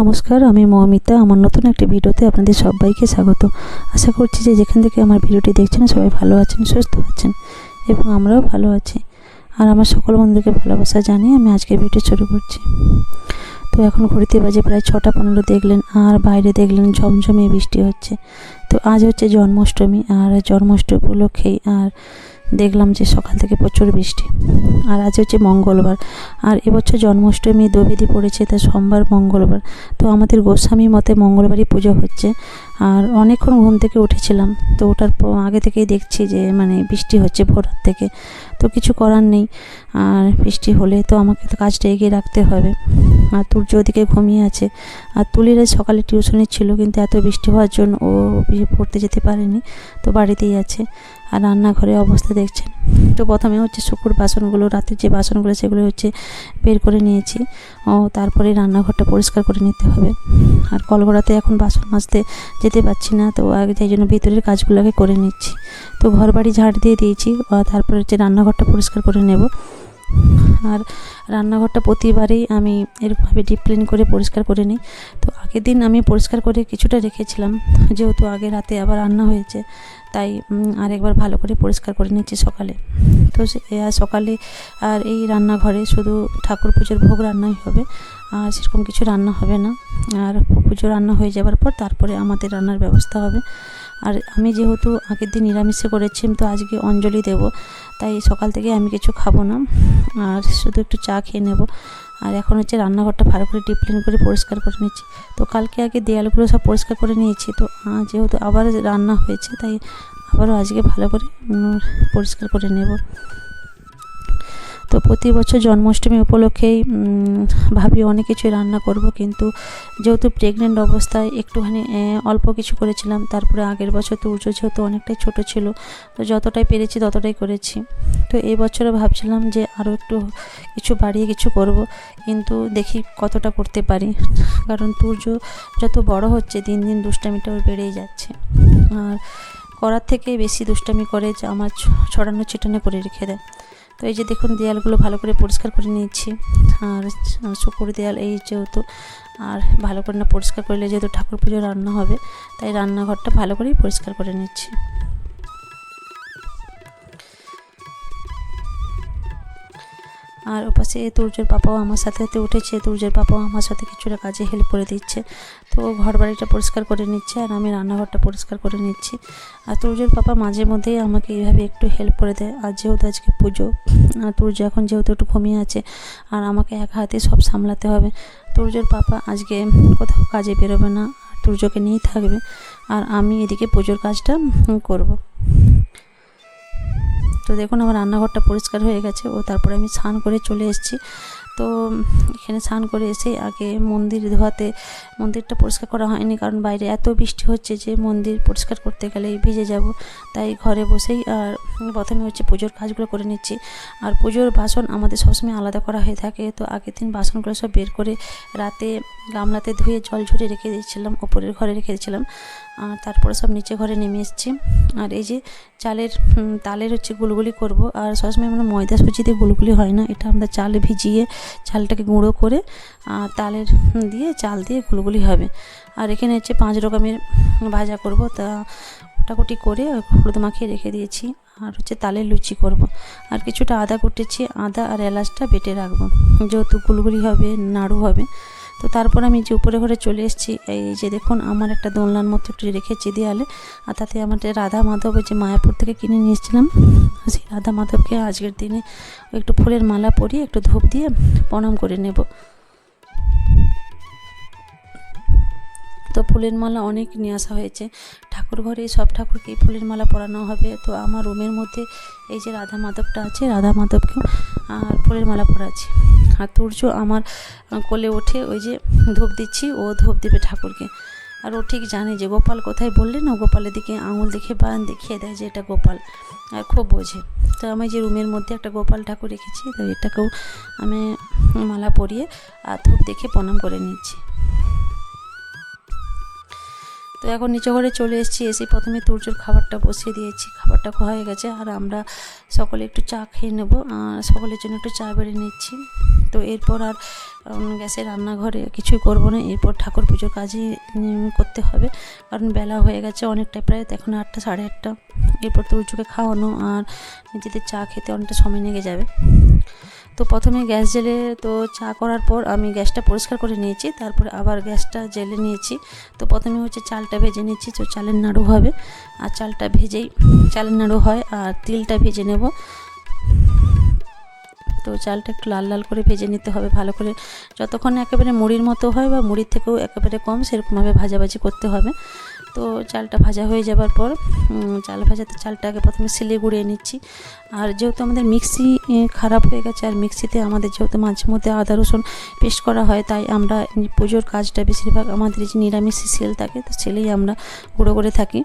নমস্কার, আমি মমিতা। আমার নতুন একটি ভিডিওতে আপনাদের সবাইকে স্বাগত। আশা করছি যে যেখান থেকে আমার ভিডিওটি দেখছেন, সবাই ভালো আছেন, সুস্থ আছেন এবং আমরাও ভালো আছি। আর আমার সকল বন্ধুকে ভালোবাসা জানিয়ে আমি আজকে ভিডিও শুরু করছি। তো এখন ঘড়িতে বাজে প্রায় ছটা পনেরো, দেখলেন আর বাইরে দেখলেন ঝমঝমিয়ে বৃষ্টি হচ্ছে। তো আজ হচ্ছে জন্মাষ্টমী আর জন্মাষ্টমী উপলক্ষেই আর দেখলাম যে সকাল থেকে প্রচুর বৃষ্টি। আর আজ হচ্ছে মঙ্গলবার। আর এবছর জন্মাষ্টমী দোবেদি পড়েছে তা সোমবার মঙ্গলবার। তো আমাদের গোস্বামী মতে মঙ্গলবারই পুজো হচ্ছে। আর অনেকক্ষণ ঘুম থেকে উঠেছিলাম, তো ওঠার পর আগে থেকেই দেখছি যে মানে বৃষ্টি হচ্ছে ভোর থেকে। তো কিছু করার নেই, আর বৃষ্টি হলে তো আমাকে তো কাজটা এগিয়ে রাখতে হবে। আর তুর্য ওদিকে ঘুমিয়ে আছে। আর তুলিরা সকালে টিউশনি ছিল, কিন্তু এত বৃষ্টি হওয়ার জন্য ও পড়তে যেতে পারেনি, তো বাড়িতেই আছে। আর রান্নাঘরে অবস্থা দেখছেন। তো প্রথমে হচ্ছে শুকুর বাসনগুলো, রাতের যে বাসনগুলো, সেগুলো হচ্ছে বের করে নিয়েছি। ও, তারপরে রান্নাঘরটা পরিষ্কার করে নিতে হবে। আর কলগড়াতে এখন বাসন মাজতে যেতে পারছি না, তো আগে সেই জন্য ভিতরের কাজগুলোকে করে নিচ্ছি। তো ঘর বাড়ি ঝাড় দিয়ে দিয়েছি তারপরে হচ্ছে রান্নাঘরটা পরিষ্কার করে নেব। আর রান্নাঘরটা প্রতিবারেই আমি এরকমভাবে ডিপ ক্লিন করে পরিষ্কার করে নিই। তো আগের দিন আমি পরিষ্কার করে কিছুটা রেখেছিলাম, যেহেতু আগে রাতে আবার রান্না হয়েছে, তাই আরেকবার ভালো করে পরিষ্কার করে নিচ্ছি সকালে। তো আর সকালে আর এই রান্নাঘরে শুধু ঠাকুর পুজোর ভোগ রান্নাই হবে, আর সেরকম কিছু রান্না হবে না। আর পুজো রান্না হয়ে যাওয়ার পর তারপরে আমাদের রান্নার ব্যবস্থা হবে। আর আমি যেহেতু আগের দিন নিরামিষে করেছি, তো আজকে অঞ্জলি দেব তাই সকাল থেকে আমি কিছু খাব না। আর শুধু একটু চা খেয়ে নেব। আর এখন হচ্ছে রান্নাঘরটা ভালো করে ডিপ ক্লিন করে পরিষ্কার করে নিচ্ছি। তো কালকে আগে দেয়ালগুলো সব পরিষ্কার করে নিয়েছি। তো যেহেতু আবার রান্না হয়েছে, তাই আবারও আজকে ভালো করে পরিষ্কার করে নেব। তো প্রতি বছর জন্মাষ্টমী উপলক্ষেই ভাবি অনেক কিছু রান্না করব, কিন্তু যেহেতু প্রেগনেন্ট অবস্থায় একটুখানি অল্প কিছু করেছিলাম, তারপরে আগের বছর তো তুর্য যেহেতু অনেকটাই ছোট ছিল, তো যতটাই পেরেছি ততটাই করেছি। তো এই বছরে ভাবছিলাম যে আরও একটু কিছু বাড়িয়ে কিছু করব, কিন্তু দেখি কতটা করতে পারি। কারণ তুর্য যত বড় হচ্ছে, দিন দিন দুষ্টামিটাও বেড়েই যাচ্ছে। আর করার থেকে বেশি দুষ্টামি করে যে আমার ছড়ানো ছিটানো করে রেখে দেয়। তো এই যে দেখুন, দেয়ালগুলো ভালো করে পরিষ্কার করে নিয়েছি। আর শুকুর দেয়াল, এই যেহেতু, আর ভালো করে না পরিষ্কার করলে যেহেতু ঠাকুর পুজো রান্না হবে, তাই রান্নাঘরটা ভালো করেই পরিষ্কার করে নিচ্ছি। আর ওপাশে তুর্যের পাপাও আমার সাথে সাথে উঠেছে। তুর্যের পাপাও আমার সাথে কিছুটা কাজে হেল্প করে দিচ্ছে। তো ঘর বাড়িটা পরিষ্কার করে নিচ্ছে আর আমি রান্নাঘরটা পরিষ্কার করে নিচ্ছি। আর তুর্যের পাপা মাঝে মধ্যেই আমাকে এইভাবে একটু হেল্প করে দেয়। আর যেহেতু আজকে পুজো, আর তুর্য এখন যেহেতু একটু ঘুমিয়ে আছে আর আমাকে এক হাতে সব সামলাতে হবে তুর্যের পাপা আজকে কোথাও কাজে বেরোবে না। তুর্যকে নিয়েই থাকবে। আর আমি এদিকে পুজোর কাজটা করব। তো দেখুন আমার রান্নাঘরটা পরিষ্কার হয়ে গেছে ও তারপরে আমি স্নান করে চলে এসেছি। তো এখানে স্নান করে এসে আগে মন্দির ধোয়াতে, মন্দিরটা পরিষ্কার করা হয়নি কারণ বাইরে এত বৃষ্টি হচ্ছে যে মন্দির পরিষ্কার করতে গেলেই ভিজে যাব। তাই ঘরে বসেই আর প্রথমে হচ্ছে পুজোর কাজগুলো করে নিচ্ছি। আর পুজোর বাসন আমাদের সবসময় আলাদা করা হয়ে থাকে। তো আগের দিন বাসনগুলো সব বের করে রাতে গামলাতে ধুয়ে জল ঝরে রেখে দিয়েছিলাম, ওপরের ঘরে রেখে দিয়েছিলাম। আর তারপরে সব নিচে ঘরে নেমে এসেছি। আর এই যে চালের তালের হচ্ছে গুলগুলি করব। আর সবসময় আমরা ময়দা সুজিতে গুলগুলি হয় না, এটা আমরা চাল ভিজিয়ে চালটাকে গুঁড়ো করে তালের দিয়ে চাল দিয়ে গুলগুলি হবে আর এখানে হচ্ছে পাঁচ রকমের ভাজা করব, তা কোটাকুটি করে হলুদ মাখিয়ে রেখে দিয়েছি, আর হচ্ছে তালের লুচি করব। আর কিছুটা আদা কুটেছি, আদা আর এলাচটা বেটে রাখব যেহেতু গুলগুলি হবে, নাড়ু হবে তো তারপর আমি যে উপরে ঘরে চলে এসেছি, এই যে দেখুন আমার একটা দোলনার মতো একটু রেখেছি দেয়ালে। আর তাতে আমার রাধা মাধব যে মায়াপুর থেকে কিনে নিয়েছিলাম সেই রাধা মাধবকে আজকের দিনে একটু ফুলের মালা পরিয়ে, একটু ধূপ দিয়ে প্রণাম করে নেব। তো ফুলের মালা অনেক নিয়ে আসা হয়েছে। ঠাকুর ঘরে সব ঠাকুরকেই ফুলের মালা পরানো হবে। তো আমার রুমের মধ্যে এই যে রাধা মাধবটা আছে, রাধা মাধবকেও আর ফুলের মালা পরাচ্ছি আর তুর্য আমার কোলে ওঠে, ওই যে ধূপ দিচ্ছি, ও ধূপ দেবে ঠাকুরকে। আর ও ঠিক জানে যে গোপাল কোথায় বললেন ও গোপালের দিকে আঙুল দেখে বান দেখিয়ে দেয় যে এটা গোপাল। আর খুব বোঝে। তো আমি যে রুমের মধ্যে একটা গোপাল ঠাকুর রেখেছি, তো এটাকেও আমি মালা পরিয়ে, আর ধূপ দেখে প্রণাম করে নিচ্ছি। তো এখন নিচে ঘরে চলে এসেছি, এসে প্রথমে তুর্যর খাবারটা বসিয়ে দিয়েছি। খাবারটা হয়ে গেছে আর আমরা সকলে একটু চা খেয়ে নেব সকলের জন্য একটু চা বেড়ে নিচ্ছি। তো এরপর আর গ্যাসে রান্নাঘরে কিছুই করব না, এরপর ঠাকুর পুজোর কাজই করতে হবে। কারণ বেলা হয়ে গেছে অনেকটা প্রায় এখন আটটা, সাড়ে আটটা। এরপর তুর্যকে খাওয়ানো আর নিজেদের চা খেতে অনেকটা সময় লেগে যাবে। তো প্রথমে গ্যাস জেলে, তো চা করার পর আমি গ্যাসটা পরিষ্কার করে নিয়েছি, তারপরে আবার গ্যাসটা জেলে নিয়েছি। তো প্রথমে হচ্ছে চালটা ভেজে নিচ্ছি, তো চালের নাড়ু হবে। আর চালটা ভেজেই, চালের নাড়ু হয় আর তিলটা ভেজে নেব। তো চালটা একটু লাল লাল করে ভেজে নিতে হবে, ভালো করে যতক্ষণ একেবারে মুড়ির মতো হয় বা মুড়ির থেকেও একেবারে কম সেরকমভাবে ভাজাভাজি করতে হবে। তো চালটা ভাজা হয়ে যাবার পর চাল ভাজাতে চালটাকে প্রথমে সিলে গুঁড়িয়ে নিচ্ছি। আর যেহেতু আমাদের মিক্সি খারাপ হয়ে গেছে, আর মিক্সিতে আমাদের যেহেতু মাঝে মধ্যে আদা, রসুন পেস্ট করা হয়, তাই আমরা পুজোর কাজটা বেশিরভাগ আমাদের যে নিরামিষি সেল থাকে, তো সেলেই আমরা গুঁড়ো করে থাকি।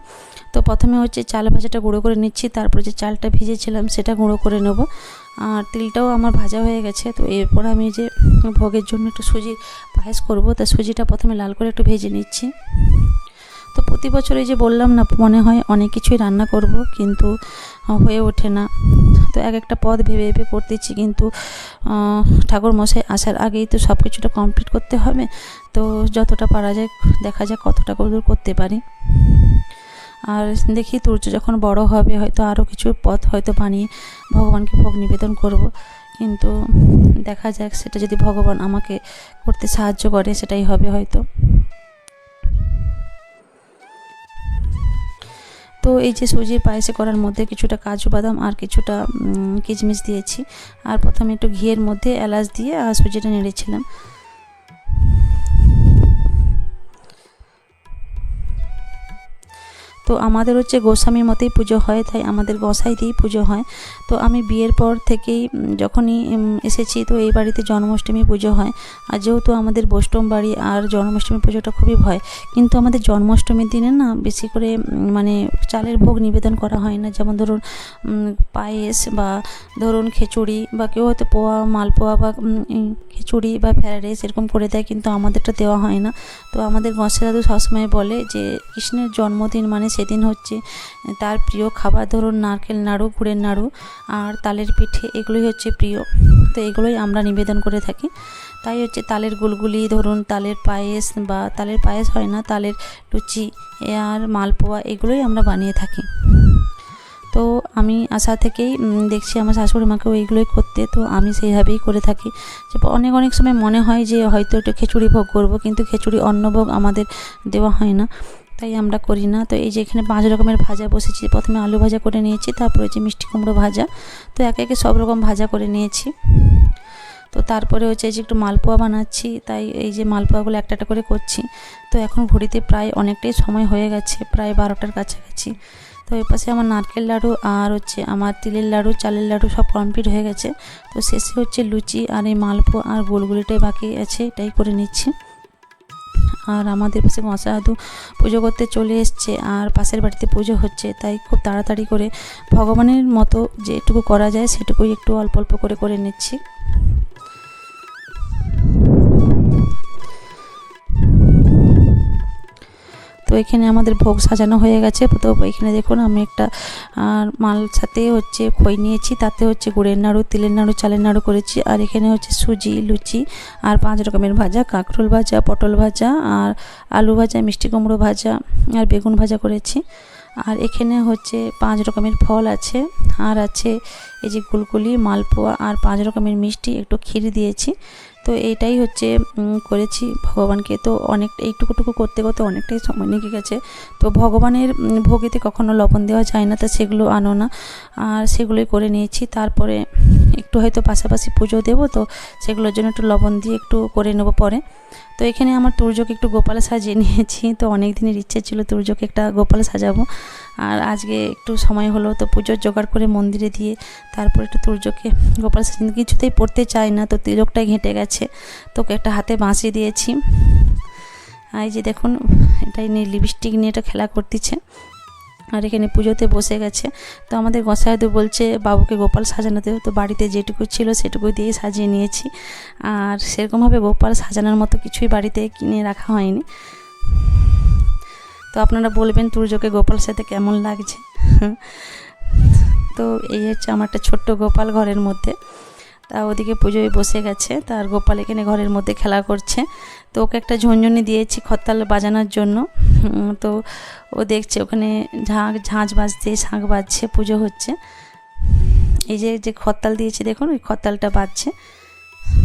তো প্রথমে হচ্ছে চাল ভাজাটা গুঁড়ো করে নিচ্ছি, তারপরে যে চালটা ভিজেছিলাম সেটা গুঁড়ো করে নেব। আর তিলটাও আমার ভাজা হয়ে গেছে, তো এরপর আমি যে ভোগের জন্য একটু সুজি, পায়েস করব, তা সুজিটা প্রথমে লাল করে একটু ভেজে নিচ্ছি। তো প্রতি বছর এই যে বললাম না, মনে হয় অনেক কিছুই রান্না করব, কিন্তু হয়ে ওঠে না। তো এক একটা পদ ভেবে ভেবে করতেছি, কিন্তু ঠাকুর মশাই আসার আগেই তো সব কিছুটা কমপ্লিট করতে হবে। তো যতটা পারা যায়, দেখা যাক কতটা দূর করতে পারি। আর দেখি তুর্য যখন বড় হবে, হয়তো আরও কিছু পথ হয়তো বানিয়ে ভগবানকে ভোগ নিবেদন করব। কিন্তু দেখা যাক, সেটা যদি ভগবান আমাকে করতে সাহায্য করে, সেটাই হবে হয়তো। তো এই যে সুজির পায়েসে করার মধ্যে কিছুটা কাজু বাদাম আর কিছুটা কিশমিশ দিয়েছি। আর প্রথমে একটু ঘিয়ের মধ্যে এলাচ দিয়ে, আর সুজিটা নেড়েছিলাম। তো আমাদের হচ্ছে গোস্বামীর মতেই পুজো হয়, তাই আমাদের গোসাই দিয়েই পুজো হয়। তো আমি বিয়ের পর থেকেই যখনই এসেছি, তো এই বাড়িতে জন্মাষ্টমী পুজো হয়। আর যেহেতু আমাদের বৈষ্ণব বাড়ি আর জন্মাষ্টমী পুজোটা খুবই ভয়, কিন্তু আমাদের জন্মাষ্টমীর দিনে না বেশি করে মানে চালের ভোগ নিবেদন করা হয় না। যেমন ধরুন পায়েস বা ধরুন খিচুড়ি বা কেউ হয়তো পোয়া, মালপোয়া বা খিচুড়ি বা ফ্রাইড রাইস এরকম করে দেয়, কিন্তু আমাদেরটা দেওয়া হয় না। তো আমাদের গসে দাদু সবসময় বলে যে, কৃষ্ণের জন্মদিন মানে সেদিন হচ্ছে তার প্রিয় খাবার ধরুন নারকেল নাড়ু, গুড়ের নাড়ু আর তালের পিঠে, এগুলোই হচ্ছে প্রিয়। তো এগুলোই আমরা নিবেদন করে থাকি। তাই হচ্ছে তালের গুলগুলি, ধরুন তালের পায়েস বা তালের পায়েস হয় না, তালের লুচি আর মালপোয়া এগুলোই আমরা বানিয়ে থাকি। তো আমি আশা থেকেই দেখছি আমার শাশুড়ি মাকেও এইগুলোই করতে। তো আমি সেইভাবেই করে থাকি। যে অনেক অনেক সময় মনে হয় যে হয়তো একটু খিচুড়ি ভোগ করব, কিন্তু খিচুড়ি অন্নভোগ আমাদের দেওয়া হয় না। তাই আমরা করি না। তো এই যে এখানে পাঁচ রকমের ভাজা বসেছি। প্রথমে আলু ভাজা করে নিয়েছি, তারপরে হচ্ছে মিষ্টি কুমড়ো ভাজা। তো একে একে সব রকম ভাজা করে নিয়েছি। তো তারপরে হচ্ছে যে একটু মালপোয়া বানাচ্ছি, তাই এই যে মালপোয়াগুলো একটা একটা করে করছি। তো এখন ঘড়িতে প্রায় অনেকটাই সময় হয়ে গেছে, প্রায় বারোটার কাছাকাছি। তো এর পাশে আমার নারকেল লাড়ু আর হচ্ছে আমার তিলের লাড়ু, চালের লাড়ু সব কমপ্লিট হয়ে গেছে। তো শেষে হচ্ছে লুচি আর এই মালপোয়া আর গোলগুলিটাই বাকি আছে, এটাই করে নিচ্ছি। আর আমাদের পাশে মশাদু পুজো করতে চলে এসছে আর পাশের বাড়িতে পুজো হচ্ছে। তাই খুব তাড়াতাড়ি করে ভগবানের মতো যেটুকু করা যায় সেটুকুই একটু অল্প অল্প করে করে নিচ্ছি। এখানে আমাদের ভোগ সাজানো হয়ে গেছে। তো এখানে দেখুন, আমি একটা মাল সাথে হচ্ছে খই নিয়েছি, তাতে হচ্ছে গুড়ের নাড়ু, তিলের নাড়ু, চালের নাড়ু করেছি। আর এখানে হচ্ছে সুজি, লুচি, আর পাঁচ রকমের ভাজা, কাঁকরোল ভাজা, পটল ভাজা, আর আলু ভাজা, মিষ্টি কুমড়ো ভাজা, আর বেগুন ভাজা করেছি। আর এখানে হচ্ছে পাঁচ রকমের ফল আছে, আর আছে এই যে গুলগুলি, মালপোয়া, আর পাঁচ রকমের মিষ্টি, একটু ক্ষীর দিয়েছি। তো এইটাই হচ্ছে করেছি ভগবানকে। তো অনেক, এইটুকুটুকু করতে করতে অনেকটাই সময় লেগে গেছে। তো ভগবানের ভোগেতে কখনো লবণ দেওয়া যায় না, তো সেগুলো আনো না। আর সেগুলোই করে নিয়েছি। তারপরে একটু হয়তো পাশাপাশি পুজো দেবো, তো সেগুলোর জন্য একটু লবণ দিয়ে একটু করে নেব পরে। তো এখানে আমার তুর্যকে একটু গোপাল সাজিয়ে নিয়েছি। তো অনেক দিনের ইচ্ছে ছিল তুর্যকে একটা গোপাল সাজাবো। আর আজকে একটু সময় হলো তো পুজোর জোগাড় করে মন্দিরে দিয়ে তারপর একটু তুর্যকে গোপাল সাজানো কিছুতেই পড়তে চায় না, তো তিলকটাই ঘেঁটে গেছে। তোকে একটা হাতে বাঁশি দিয়েছি। এই যে দেখুন, এটাই নিয়ে লিপস্টিক নিয়ে এটা খেলা করতেছে। আর এখানে পুজোতে বসে গেছে। তো আমাদের গোসাইদু বলছে, বাবুকে গোপাল সাজানো দেবে তো বাড়িতে যেটুকু ছিল সেটুকু দিয়েই সাজিয়ে নিয়েছি। আর সেরকমভাবে গোপাল সাজানোর মতো কিছুই বাড়িতে কিনে রাখা হয়নি। তো আপনারা বলবেন তুর্যকে গোপাল সাথে কেমন লাগছে? তো এই হচ্ছে আমার একটা ছোট্ট গোপাল ঘরের মধ্যে। তা ওদিকে পুজোয় বসে গেছে তার গোপাল এখানে ঘরের মধ্যে খেলা করছে। তো ওকে একটা ঝুনঝুনি দিয়েছি খত্তাল বাজানোর জন্য। তো ও দেখছে ওখানে ঝাঁক ঝাঁঝ বাজছে, শাঁখ বাজছে, পুজো হচ্ছে। এই যে যে খত্তাল দিয়েছি দেখুন, ওই খত্তালটা বাজছে।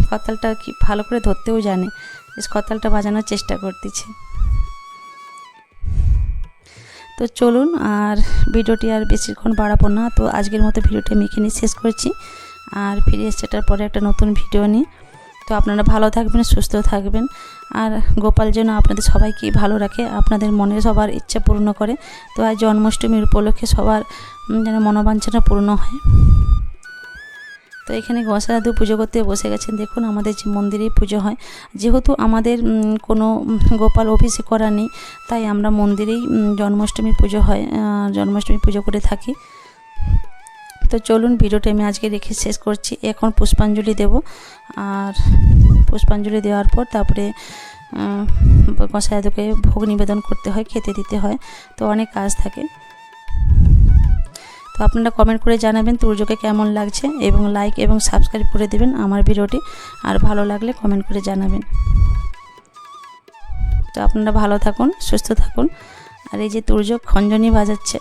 খত্তালটা কি ভালো করে ধরতেও জানে। বেশ খত্তালটা বাজানোর চেষ্টা করতেছে। তো চলুন আর ভিডিওটি আর বেশিক্ষণ বাড়াবো না। তো আজকের মতো ভিডিওটি আমি এখানে শেষ করছি। আর ফিরে এসে এটার পরে একটা নতুন ভিডিও নিই। তো আপনারা ভালো থাকবেন, সুস্থ থাকবেন। আর গোপাল যেন আপনাদের সবাইকে ভালো রাখে, আপনাদের মনে সবার ইচ্ছা পূর্ণ করে। তো আজ জন্মাষ্টমীর উপলক্ষে সবার যেন মনোবাঞ্ছনা পূর্ণ হয়। তো এখানে গসা দাদু পুজো করতে বসে গেছেন। দেখুন আমাদের যে মন্দিরেই পুজো হয়। যেহেতু আমাদের কোনো গোপাল অভিষেক করা নেই, তাই আমরা মন্দিরেই জন্মাষ্টমী পুজো হয় জন্মাষ্টমী পুজো করে থাকি। তো চলুন ভিডিওটা আমি আজকে রেখে শেষ করছি। এখন পুষ্পাঞ্জলি দেব। আর পুষ্পাঞ্জলি দেওয়ার পর তারপরে দাদুকে ভোগ নিবেদন করতে হয়, খেতে দিতে হয়। তো অনেক কাজ থাকে। আপনারা কমেন্ট করে জানাবেন তুর্যকে কেমন লাগছে এবং লাইক এবং সাবস্ক্রাইব করে দেবেন আমার ভিডিওটি। আর ভালো লাগলে কমেন্ট করে জানাবেন। তো আপনারা ভালো থাকুন, সুস্থ থাকুন। আর এই যে তুর্য খঞ্জনি বাজাচ্ছে।